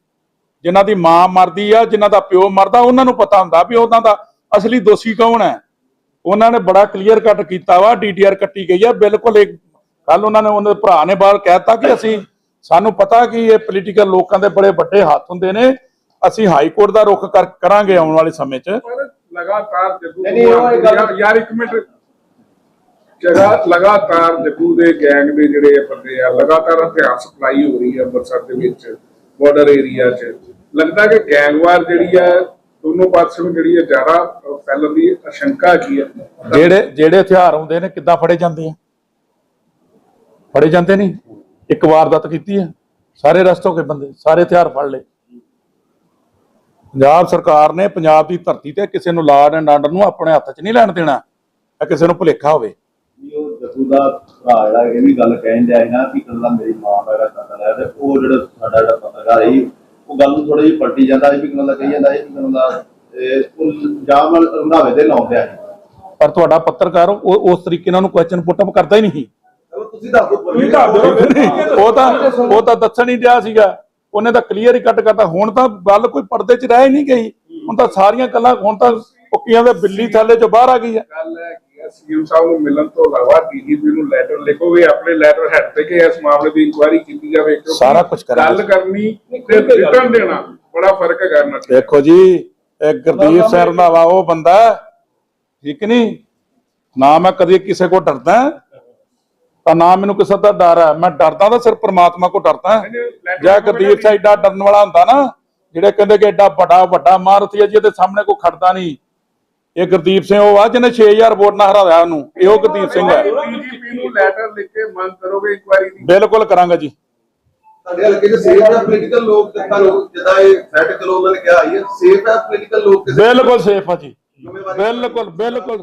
ਜਿਨ੍ਹਾਂ ਦੀ ਮਾਂ ਮਰਦੀ ਆ ਜਿਨ੍ਹਾਂ ਦਾ ਪਿਓ ਮਰਦਾ ਉਹਨਾਂ ਨੂੰ ਪਤਾ ਹੁੰਦਾ ਵੀ ਉਹਨਾਂ ਦਾ ਅਸਲੀ ਦੋਸ਼ੀ ਕੌਣ ਹੈ। ਉਹਨਾਂ ਨੇ ਬੜਾ ਕਲੀਅਰ ਕੱਟ ਕੀਤਾ ਵਾ ਡੀਡੀਆਰ ਕੱਟੀ ਗਈ ਆ ਬਿਲਕੁਲ ਇੱਕ ਕੱਲ ਉਹਨਾਂ ਨੇ ਉਹਨਾਂ ਦੇ ਭਰਾ ਨੇ ਬਾਹਰ ਕਹਿਤਾ ਕਿ ਅਸੀਂ ਸਾਨੂੰ ਪਤਾ ਕਿ ਇਹ ਪੋਲੀਟੀਕਲ ਲੋਕਾਂ ਦੇ ਬੜੇ ਵੱਡੇ ਹੱਥ ਹੁੰਦੇ ਨੇ ਅਸੀਂ ਹਾਈ ਕੋਰਟ ਦਾ ਰੁਖ ਕਰ- ਕਰਾਂਗੇ ਆਉਣ ਵਾਲੇ ਸਮੇਂ 'ਚ। ਪਰ ਲਗਾਤਾਰ ਜੱਗੂ ਨਹੀਂ, ਨਹੀਂ, ਉਹ ਇਹ ਗੱਲ- ਯਾਰ- ਇੱਕ ਮਿੰਟ। ਜਗਾ ਲਗਾਤਾਰ ਜੱਗੂ ਦੇ ਗੈਂਗ ਦੇ ਜਿਹੜੇ ਇਹ ਬੰਦੇ ਆ ਲਗਾਤਾਰ ਹਥਿਆਰ ਸਪਲਾਈ ਹੋ ਰਹੀ ਹੈ ਅੰਮ੍ਰਿਤਸਰ ਦੇ ਵਿੱਚ ਬਾਰਡਰ ਏਰੀਆ 'ਚ। ਲੱਗਦਾ ਕਿ ਗੈਂਗਵਾਰ ਜਿਹੜੀ ਹੈ ਦੋਨੋਂ ਪਾਸੇ ਨੂੰ ਜਿਹੜੀ ਹੈ ਜ਼ਿਆਦਾ ਫੈਲਣ ਦੀ ਆਸ਼ੰਕਾ ਕੀ ਹੈ। ਜਿਹੜੇ ਜਿਹੜੇ ਹਥਿਆਰ ਆਉਂਦੇ ਨੇ ਕਿੱਦਾਂ ਫੜੇ ਜਾਂਦੇ ਆ? ਫੜੇ ਜਾਂਦੇ ਨਹੀਂ? ਇੱਕ ਵਾਰਦਾਤ ਕੀਤੀ ਹੈ। ਸਾਰੇ ਰਸਤ ਹੋ ਗਏ ਬੰਦੇ ਸਾਰੇ ਹਥਿਆਰ ਫੜ ਲਏ। ਪੰਜਾਬ ਸਰਕਾਰ ਨੇ ਪੰਜਾਬ ਦੀ ਧਰਤੀ ਤੇ ਕਿਸੇ ਨੂੰ ਲਾਡ ਐਂਡ ਆਰਡਰ ਨੂੰ ਆਪਣੇ ਹੱਥ 'ਚ ਨਹੀਂ ਲੈਣ ਦੇਣਾ ਇਹ ਕਿਸੇ ਨੂੰ ਭੁਲੇਖਾ ਹੋਵੇ। ਉਹ ਜੱਗੂ ਦਾ ਭਰਾ ਜਿਹੜਾ ਇਹ ਵੀ ਗੱਲ ਕਹਿਣ ਨਾ ਕਿ ਕੱਲਾ ਮੇਰੀ ਮਾਂ ਦਾ ਜਿਹੜਾ ਕਤਲ ਹੈ ਤੇ ਉਹ ਜਿਹੜਾ ਸਾਡਾ ਜਿਹੜਾ ਪੱਤਰਕਾਰ ਸੀ ਉਹ ਗੱਲ ਨੂੰ ਥੋੜਾ ਜਿਹੀ ਪਲਟੀ ਜਾਂਦਾ ਸੀ ਵੀ ਕੱਲਾ ਕਹੀ ਜਾਂਦਾ ਸੀ ਕਿ ਕੱਲਾ ਉਹ ਜਾਮ ਰੰਧਾਵੇ ਦੇ ਲਾਉਂਦਿਆ ਸੀ। ਪਰ ਤੁਹਾਡਾ ਪੱਤਰਕਾਰ ਉਹ ਉਸ ਤਰੀਕੇ ਨਾਲ ਉਹਨੂੰ ਕੁਐਸਚਨ ਪੁੱਟ ਅਪ ਕਰਦਾ ਹੀ ਨਹੀਂ। ਤੁਸੀਂ ਦੱਸੋ ਤੁਸੀਂ ਦੱਸ ਦਿਓ। ਉਹ ਤਾਂ ਉਹ ਤਾਂ ਦੱਸਣ ਹੀ ਡਿਆ ਸੀਗਾ। ਉਹਨੇ ਤਾਂ ਕਲੀਅਰ ਹੀ ਕੱਟ ਕਰਤਾ। ਹੁਣ ਤਾਂ ਗੱਲ ਕੋਈ ਪਰਦੇ 'ਚ ਰਹਿ ਹੀ ਨਹੀਂ ਗਈ। ਹੁਣ ਤਾਂ ਸਾਰੀਆਂ ਗੱਲਾਂ ਹੁਣ ਤਾਂ ਪੁੱਕੀਆਂ ਦੇ ਬਿੱਲੀ ਥੱਲੇ 'ਚੋਂ ਬਾਹਰ ਆ ਗਈ ਹੈ। ਗੱਲ ਹੈ ਕਿ ਸੀਐਮ ਸਾਹਿਬ ਨੂੰ ਮਿਲਣ ਤੋਂ ਇਲਾਵਾ ਡੀਜੀਪੀ ਨੂੰ ਲੈਟਰ ਲਿਖੋਗੇ ਆਪਣੇ ਲੈਟਰ ਹੈਡ ਤੇ ਕਿ ਇਸ ਮਾਮਲੇ ਦੀ ਇਨਕੁਆਇਰੀ ਕੀਤੀ ਜਾਵੇ ਸਾਰਾ ਕੁਛ ਕਰਾਂਗੇ। ਗੱਲ ਕਰਨੀ ਤੇ ਰਿਟਰਨ ਦੇਣਾ ਬੜਾ ਫ਼ਰਕ ਇਹਨਾਂ 'ਚ ਦੇਖੋ ਜੀ ਇਹ ਗੁਰਦੀਪ ਸਿੰਘ ਰੰਧਾਵਾ ਉਹ ਬੰਦਾ ਹੈ, ਠੀਕ ਨਹੀਂ ਨਾ ਮੈਂ ਕਦੇ ਕਿਸੇ ਕੋ ਡਰਦਾ ਤਾਂ ਨਾ ਮੈਨੂੰ ਕਿਸੇ ਦਾ ਡਰ ਹੈ। ਮੈਂ ਡਰਦਾ ਤਾਂ ਸਿਰਫ ਪ੍ਰਮਾਤਮਾ ਕੋ ਡਰਦਾ ਹੈ। ਜੇ ਗੁਰਦੀਪ ਸਿੰਘ ਏਡਾ ਡਰਨ ਵਾਲਾ ਹੁੰਦਾ ਨਾ ਜਿਹੜੇ ਕਹਿੰਦੇ ਕਿ ਏਡਾ ਵੱਡਾ ਵੱਡਾ ਮਾਰਥੀ ਹੈ ਜਿਹਦੇ ਸਾਹਮਣੇ ਕੋਈ ਖੜਦਾ ਨਹੀਂ ਇਹ ਗੁਰਦੀਪ ਸਿੰਘ ਉਹ ਆ ਜਿਹਨੇ 6000 ਵੋਟ ਨਾਲ ਹਰਾਇਆ ਉਹਨੂੰ। ਇਹੋ ਗੁਰਦੀਪ ਸਿੰਘ ਹੈ। ਡੀਜੀਪੀ ਨੂੰ ਲੈਟਰ ਲਿਖ ਕੇ ਮੰਗ ਕਰੋਗੇ ਇਨਕੁਆਇਰੀ ਦੀ? ਬਿਲਕੁਲ ਕਰਾਂਗਾ ਜੀ। ਸਾਡੇ ਹਲਕੇ ਚ ਸੇਫ ਹੈ ਪੋਲੀਟੀਕਲ ਲੋਕ ਤੇ ਤੁਹਾਨੂੰ ਜਿੱਦਾਂ ਇਹ ਸੈਟ ਕਿਲੋ ਉਹਨਾਂ ਨੇ ਕਿਹਾ ਹੈ ਸੇਫ ਹੈ ਪੋਲੀਟੀਕਲ ਲੋਕ ਕਿਸੇ ਬਿਲਕੁਲ ਸੇਫ ਆ ਜੀ। ਬਿਲਕੁਲ ਬਿਲਕੁਲ।